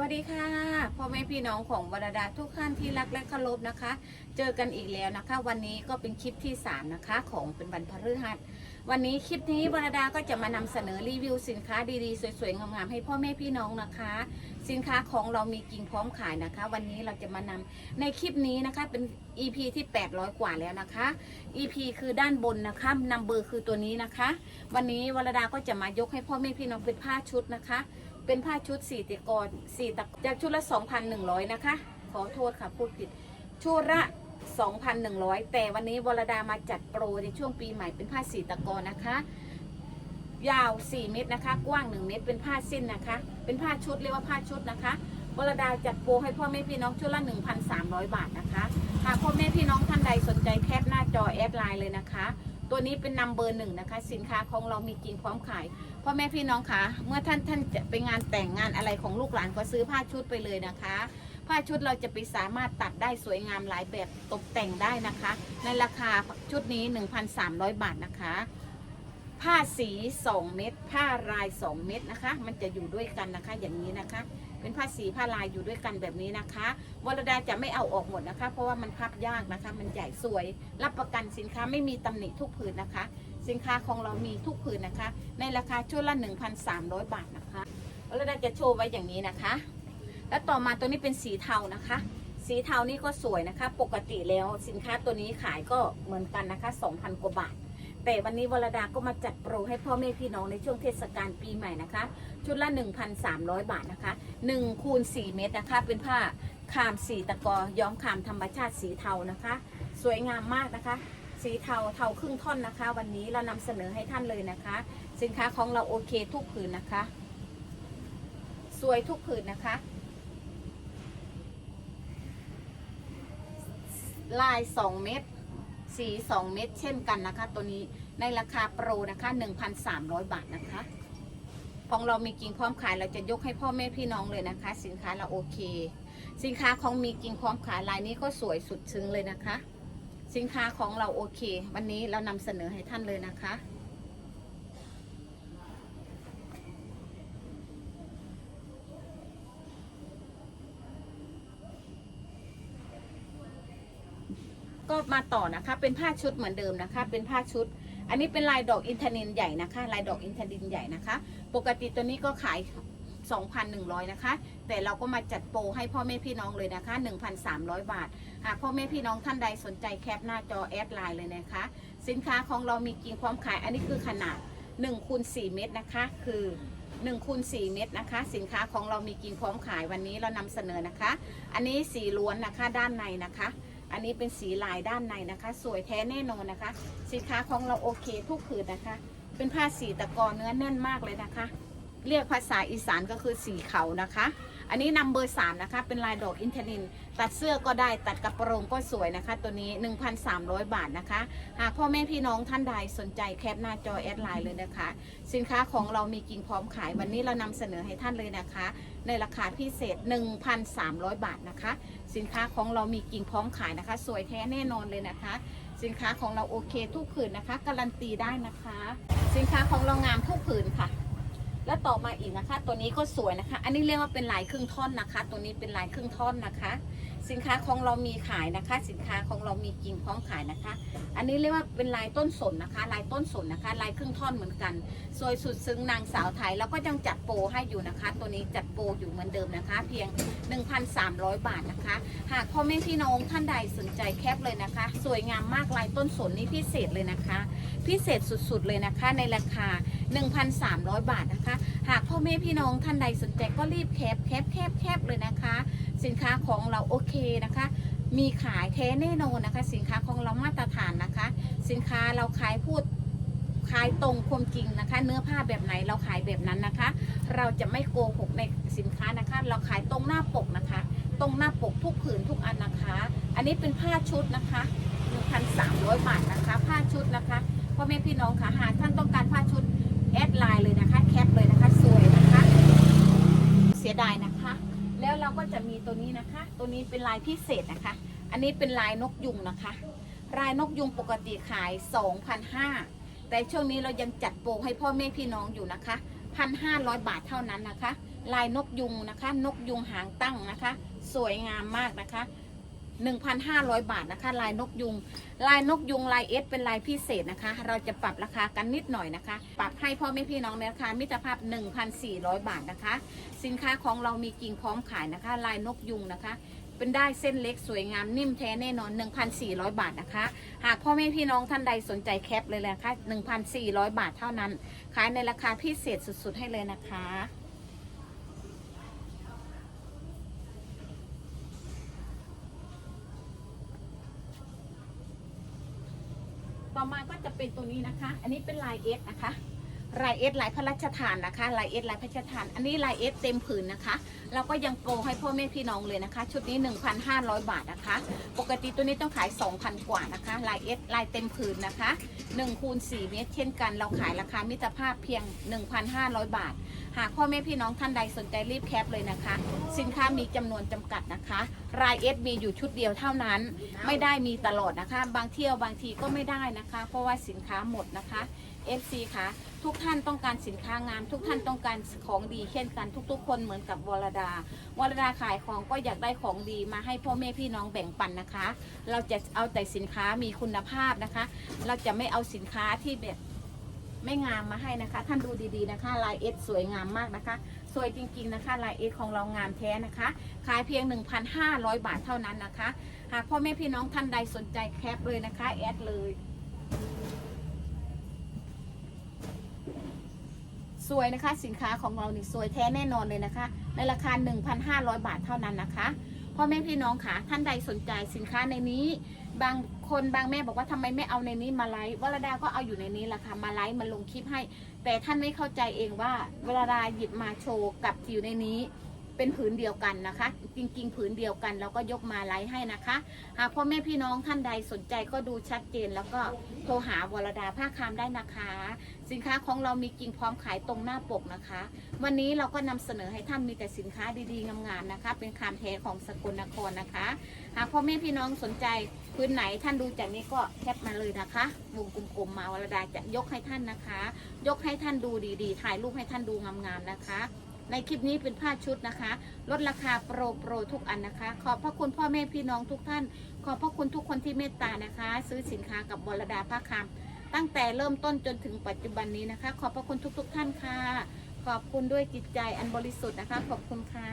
วัสดีค่ะพ่อแม่พี่น้องของวรดาทุกท่านที่รักและเคารพนะคะ เจอกันอีกแล้วนะคะ วันนี้ก็เป็นคลิปที่สามนะคะ ของเป็นวันพฤหัสวันนี้คลิปนี้วรดาก็จะมานำเสนอรีวิวสินค้าดีๆ สวยๆงามๆให้พ่อแม่พี่น้องนะคะ สินค้าของเรามีกิ่งพร้อมขายนะคะ วันนี้เราจะมานำในคลิปนี้นะคะเป็น EP ที่ 800 กว่าแล้วนะคะ EP คือด้านบนนะคะนัมเบอร์คือตัวนี้นะคะ วันนี้วรดาก็จะมายกให้พ่อแม่พี่น้องเป็นผ้าชุดนะคะ เป็นผ้าชุดสี่ตะกอนสี่ตะจากชุดละ 2,100 นะคะ ขอโทษค่ะพูดผิด ชุดละ 2,100 แต่วันนี้วรดามาจัดโปรในช่วงปีใหม่เป็นผ้าสี่ตะกอนนะคะ ยาว 4 เมตรนะคะ กว้าง 1 เมตร เป็นผ้าสิ้นนะคะ เป็นผ้าชุดเรียกว่าผ้าชุดนะคะวรดาจัดโปรให้พ่อแม่พี่น้องชุดละ 1,300 บาทนะคะหากพ่อแม่พี่น้องท่านใดสนใจแคปหน้าจอแอดไลน์เลยนะคะ ตัวนี้เป็นนัมเบอร์หนึ่งนะคะ สินค้าของเรามีจริงพร้อมขาย พ่อแม่พี่น้องคะเมื่อท่านท่านจะไปงานแต่งงานอะไรของลูกหลานก็ซื้อผ้าชุดไปเลยนะคะ ผ้าชุดเราจะไปสามารถตัดได้สวยงามหลายแบบตกแต่งได้นะคะ ในราคาชุดนี้ 1,300 บาทนะคะ ผ้าสี 2 เม็ดผ้าราย 2 เม็ดนะคะ มันจะอยู่ด้วยกันนะคะอย่างนี้นะคะ เป็นผ้าสีผ้าลายอยู่ด้วยกันแบบนี้นะคะวรดาจะไม่เอาออกหมดนะคะ เพราะว่ามันพับยากนะคะ มันใหญ่สวย รับประกันสินค้าไม่มีตำหนิทุกผืนนะคะ สินค้าของเรามีทุกผืนนะคะ ในราคาชุดละ 1,300 บาทนะคะวรดาจะโชว์ไว้อย่างนี้นะคะ แล้วต่อมาตัวนี้เป็นสีเทานะคะ สีเทานี่ก็สวยนะคะ ปกติแล้วสินค้าตัวนี้ขายก็เหมือนกันนะคะ 2,000 กว่าบาท แต่วันนี้วรดาก็มาจัดโปรให้พ่อแม่พี่น้องในช่วงเทศกาลปีใหม่นะคะ ชุดละ 1,300 บาทนะคะ1คูณ4เมตรนะคะ เป็นผ้าคามสีตะกอย้อมคามธรรมชาติสีเทานะคะ สวยงามมากนะคะ สีเทาเทาครึ่งท่อนนะคะ วันนี้เรานำเสนอให้ท่านเลยนะคะ สินค้าของเราโอเคทุกผืนนะคะ สวยทุกผืนนะคะ ลาย 2 เม็ดสี 2 เม็ดเช่นกันนะคะ ตัวนี้ในราคาโปรนะคะ 1,300 บาทนะคะของเรามีกิ่งพร้อมขายเราจะยกให้พ่อแม่พี่น้องเลยนะคะ สินค้าเราโอเค สินค้าของมีกิ่งพร้อมขายลายนี้ก็สวยสุดซึ้งเลยนะคะ สินค้าของเราโอเค วันนี้เรานำเสนอให้ท่านเลยนะคะ ก็มาต่อนะคะ เป็นผ้าชุดเหมือนเดิมนะคะ เป็นผ้าชุด อันนี้เป็นลายดอกอินทนินใหญ่นะคะ ลายดอกอินทนินใหญ่นะคะ ปกติตัวนี้ก็ขาย 2,100 นะคะ แต่เราก็มาจัดโปรให้พ่อแม่พี่น้องเลยนะคะ 1,300 บาท หากพ่อแม่พี่น้องท่านใดสนใจแคปหน้าจอแอดไลน์เลยนะคะ สินค้าของเรามีกิ่งพร้อมขาย อันนี้คือขนาด1คูณ4เมตรนะคะ คือ1คูณ4เมตรนะคะ สินค้าของเรามีกิ่งพร้อมขายวันนี้เรานำเสนอนะคะ อันนี้สีล้วนนะคะด้านในนะคะ อันนี้เป็นสีลายด้านในนะคะ สวยแท้แน่นอนนะคะ สินค้าของเราโอเคทุกผืนนะคะ เป็นผ้าสีตะกอเนื้อแน่นมากเลยนะคะ เรียกภาษาอีสานก็คือสีเขานะคะ อันนี้นัมเบอร์สามนะคะ เป็นลายดอกอินทนิน ตัดเสื้อก็ได้ตัดกระโปรงก็สวยนะคะ ตัวนี้ 1,300 บาทนะคะ หากพ่อแม่พี่น้องท่านใดสนใจแคปหน้าจอแอดไลน์เลยนะคะ สินค้าของเรามีกิ่งพร้อมขาย วันนี้เรานำเสนอให้ท่านเลยนะคะ ในราคาพิเศษ 1,300 บาทนะคะ สินค้าของเรามีกิ่งพร้อมขายนะคะ สวยแท้แน่นอนเลยนะคะสินค้าของเราโอเคทุกผืนนะคะ การันตีได้นะคะ สินค้าของเรางามทุกผืนค่ะ แล้วต่อมาอีกนะคะ ตัวนี้ก็สวยนะคะ อันนี้เรียกว่าเป็นลายครึ่งท่อนนะคะ ตัวนี้เป็นลายครึ่งท่อนนะคะ สินค้าของเรามีขายนะคะ สินค้าของเรามีกิ่งพร้อมขายนะคะ อันนี้เรียกว่าเป็นลายต้นสนนะคะ ลายต้นสนนะคะ ลายครึ่งท่อนเหมือนกัน สวยสุดซึ้งนางสาวไทย แล้วก็ยังจัดโปรให้อยู่นะคะ ตัวนี้จัดโปรอยู่เหมือนเดิมนะคะ เพียง 1,300 บาทนะคะ หากพ่อแม่พี่น้องท่านใดสนใจแคปเลยนะคะ สวยงามมากลายต้นสนนี่พิเศษเลยนะคะ พิเศษสุดๆเลยนะคะในราคา 1,300 บาทนะคะ หากพ่อแม่พี่น้องท่านใดสนใจก็รีบแคปแคปแคปแคปเลยนะคะ สินค้าของเราโอเคนะคะ มีขายแท้แน่นอนนะคะ สินค้าของเรามาตรฐานนะคะ สินค้าเราขายพูดขายตรงความจริงนะคะ เนื้อผ้าแบบไหนเราขายแบบนั้นนะคะ เราจะไม่โกหกในสินค้านะคะ เราขายตรงหน้าปกนะคะ ตรงหน้าปกทุกผืนทุกอันนะคะ อันนี้เป็นผ้าชุดนะคะ1,300บาทนะคะ ผ้าชุดนะคะพ่อแม่พี่น้องค่ะหากท่านต้องการผ้าชุด แอดไลน์เลยนะคะแคปเลยนะคะสวยนะคะ เสียดายนะคะ แล้วเราก็จะมีตัวนี้นะคะ ตัวนี้เป็นลายพิเศษนะคะ อันนี้เป็นลายนกยุงนะคะ ลายนกยุงปกติขาย2,500แต่ช่วงนี้เรายังจัดโปรให้พ่อแม่พี่น้องอยู่นะคะ1,500 บาทเท่านั้นนะคะ ลายนกยุงนะคะ นกยุงหางตั้งนะคะ สวยงามมากนะคะ 1,500 บาทนะคะ ลายนกยุง ลายนกยุงลายเอสเป็นลายพิเศษนะคะ เราจะปรับราคากันนิดหน่อยนะคะ ปรับให้พ่อแม่พี่น้องในราคามิตรภาพ 1,400 บาทนะคะ สินค้าของเรามีกิ่งพร้อมขายนะคะ ลายนกยุงนะคะเป็นได้เส้นเล็กสวยงามนิ่มแท้แน่นอน 1,400 บาทนะคะ หากพ่อแม่พี่น้องท่านใดสนใจแคปเลยนะคะ1,400 บาทเท่านั้น ขายในราคาพิเศษสุดๆให้เลยนะคะ ต่อมาก็จะเป็นตัวนี้นะคะ อันนี้เป็นลายเอสนะคะ ลายเอสลายพระราชทานนะคะลายเอสลายพระราชทาน อันนี้ลายเอสเต็มผืนนะคะ เราก็ยังโปรให้พ่อแม่พี่น้องเลยนะคะ ชุดนี้ 1,500 บาทนะคะ ปกติตัวนี้ต้องขาย 2,000 กว่านะคะลายเอสลายเต็มผืนนะคะ1คูณ4เมตรเช่นกัน เราขายราคามิตรภาพเพียง 1,500 บาท หากพ่อแม่พี่น้องท่านใดสนใจรีบแคปเลยนะคะ สินค้ามีจำนวนจำกัดนะคะรายเอสมีอยู่ชุดเดียวเท่านั้น ไม่ได้มีตลอดนะคะ บางเที่ยวบางทีก็ไม่ได้นะคะ เพราะว่าสินค้าหมดนะคะ FC คะทุกท่านต้องการสินค้างาม ทุกท่านต้องการของดีเช่นกันทุก ๆ คนเหมือนกับวรดาวรดาขายของก็อยากได้ของดีมาให้พ่อแม่พี่น้องแบ่งปันนะคะ เราจะเอาแต่สินค้ามีคุณภาพนะคะ เราจะไม่เอาสินค้าที่แบบไม่งามมาให้นะคะ ท่านดูดีๆนะคะลายเอสสวยงามมากนะคะ สวยจริงๆนะคะลายเอสของเรางามแท้นะคะ ขายเพียง 1,500 บาทเท่านั้นนะคะ หากพ่อแม่พี่น้องท่านใดสนใจแคปเลยนะคะแอดเลย สวยนะคะสินค้าของเรานี่สวยแท้แน่นอนเลยนะคะ ในราคา 1,500 บาทเท่านั้นนะคะพ่อแม่พี่น้องค่ะท่านใดสนใจสินค้าในนี้ บางคนบางแม่บอกว่าทำไมไม่เอาในนี้มาไลฟ์วรดาก็เอาอยู่ในนี้แหละค่ะมาไลฟ์มาลงคลิปให้ แต่ท่านไม่เข้าใจเองว่าเวลาหยิบมาโชว์กับอยู่ในนี้ เป็นผืนเดียวกันนะคะ จริง ๆ ผืนเดียวกันเราก็ยกมาไลฟ์ให้นะคะหากพ่อแม่พี่น้องท่านใดสนใจก็ดูชัดเจน แล้วก็โทรหาวรดาผ้าคามได้นะคะ สินค้าของเรามีกิ่งพร้อมขายตรงหน้าปกนะคะ วันนี้เราก็นำเสนอให้ท่านมีแต่สินค้าดีๆงามๆนะคะ เป็นคามแท้ของสกลนครนะคะ หากพ่อแม่พี่น้องสนใจพื้นไหนท่านดูจากนี้ก็แคปมาเลยนะคะวงกลมๆมาวรดาจะยกให้ท่านนะคะ ยกให้ท่านดูดีๆ ถ่ายรูปให้ท่านดูงามๆนะคะ ในคลิปนี้เป็นผ้าชุดนะคะ ลดราคาโปรโปรทุกอันนะคะ ขอบพระคุณพ่อแม่พี่น้องทุกท่าน ขอบพระคุณทุกคนที่เมตตานะคะ ซื้อสินค้ากับบรดาผ้าคามตั้งแต่เริ่มต้นจนถึงปัจจุบันนี้นะคะ ขอบพระคุณทุก ๆ ท่านค่ะ ขอบคุณด้วยจิตใจอันบริสุทธิ์นะคะ ขอบคุณค่ะ